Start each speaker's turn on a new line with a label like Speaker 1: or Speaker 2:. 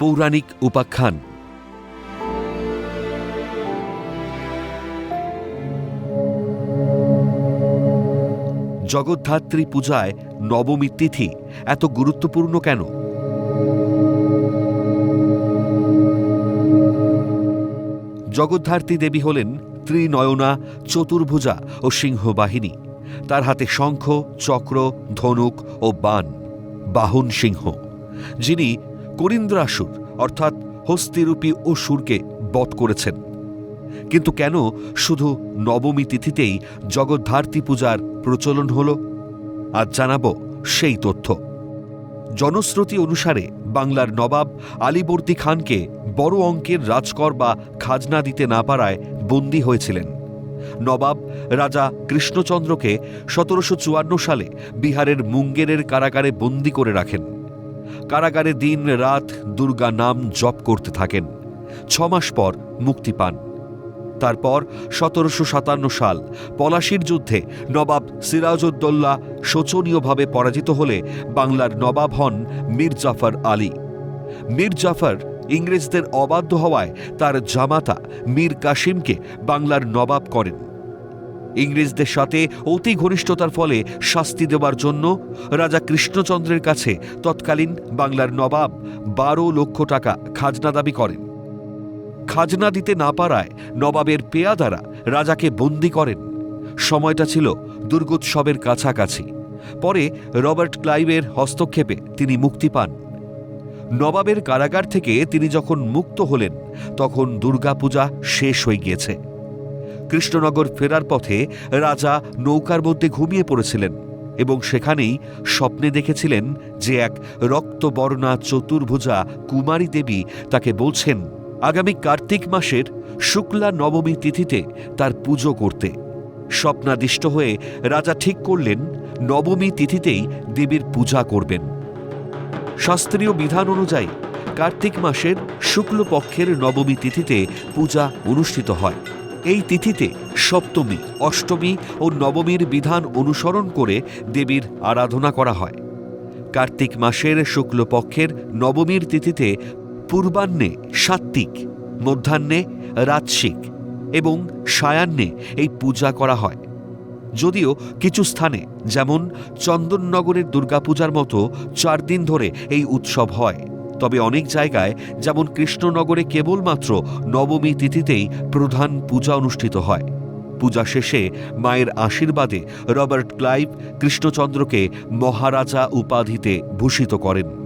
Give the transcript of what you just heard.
Speaker 1: পৌরাণিক উপাখ্যান। জগদ্ধাত্রী পূজায় নবমী তিথি এত গুরুত্বপূর্ণ কেন? জগদ্ধাত্রী দেবী হলেন ত্রিনয়না, চতুর্ভুজা ও সিংহবাহিনী। তার হাতে শঙ্খ, চক্র, ধনুক ও বান, বাহন সিংহ। যিনি করিন্দ্রাসুর অর্থাৎ হস্তিরূপী অসুরকে বধ করেছেন। কিন্তু কেন শুধু নবমী তিথিতেই জগদ্ধাত্রী পূজার প্রচলন হল? আজ জানাব সেই তথ্য। জনশ্রুতি অনুসারে বাংলার নবাব আলীবর্দী খানকে বড় অঙ্কের রাজকর বা খাজনা দিতে না পারায় বন্দী হয়েছিলেন। নবাব রাজা কৃষ্ণচন্দ্রকে সতেরোশো চুয়ান্ন সালে বিহারের মুঙ্গেরের কারাগারে বন্দী করে রাখেন। কারাগারে দিন রাত দুর্গা নাম জপ করতে থাকেন। ছমাস পর মুক্তি পান। তারপর সতেরোশো সাতান্ন সাল পলাশির যুদ্ধে নবাব সিরাজউদ্দৌলা শোচনীয়ভাবে পরাজিত হলে বাংলার নবাব হন মীর জাফর আলী। মীর জাফর ইংরেজদের অবাধ্য হওয়ায় তার জামাতা মীর কাসিমকে বাংলার নবাব করেন। ইংরেজদের সাথে অতি ঘনিষ্ঠতার ফলে শাস্তি দেওয়ার জন্য রাজা কৃষ্ণচন্দ্রের কাছে তৎকালীন বাংলার নবাব বারো লক্ষ টাকা খাজনা দাবি করেন। খাজনা দিতে না পারায় নবাবের পেয়াদারা রাজাকে বন্দি করেন। সময়টা ছিল দুর্গোৎসবের কাছাকাছি। পরে রবার্ট ক্লাইভের হস্তক্ষেপে তিনি মুক্তি পান। নবাবের কারাগার থেকে তিনি যখন মুক্ত হলেন, তখন দুর্গাপূজা শেষ হয়ে গিয়েছে। কৃষ্ণনগর ফেরার পথে রাজা নৌকার মধ্যে ঘুমিয়ে পড়েছিলেন এবং সেখানেই স্বপ্নে দেখেছিলেন যে এক রক্তবর্ণা চতুর্ভুজা কুমারী দেবী তাকে বলছেন, আগামী কার্তিক মাসের শুক্লা নবমী তিথিতে তার পুজো করতে। স্বপ্নাদিষ্ট হয়ে রাজা ঠিক করলেন, নবমী তিথিতেই দেবীর পূজা করবেন। শাস্ত্রীয় বিধান অনুযায়ী কার্তিক মাসের শুক্লপক্ষের নবমী তিথিতে পূজা অনুষ্ঠিত হয়। এই তিথিতে সপ্তমী, অষ্টমী ও নবমীর বিধান অনুসরণ করে দেবীর আরাধনা করা হয়। কার্তিক মাসের শুক্লপক্ষের নবমীর তিথিতে পূর্বাহ্নে সাত্ত্বিক মধ্যাহ্নে রাজসিক এবং সায়াহ্নে এই পূজা করা হয়। যদিও কিছু স্থানে, যেমন চন্দননগরের দুর্গাপূজার মতো চার দিন ধরে এই উৎসব হয়। তবে অনেক জায়গায় যেমন কৃষ্ণনগরে কেবলমাত্র নবমী তিথিতেই প্রধান পূজা অনুষ্ঠিত হয়। পূজা শেষে মায়ের আশীর্বাদে রবার্ট ক্লাইভ কৃষ্ণচন্দ্রকে মহারাজা উপাধিতে ভূষিত করেন।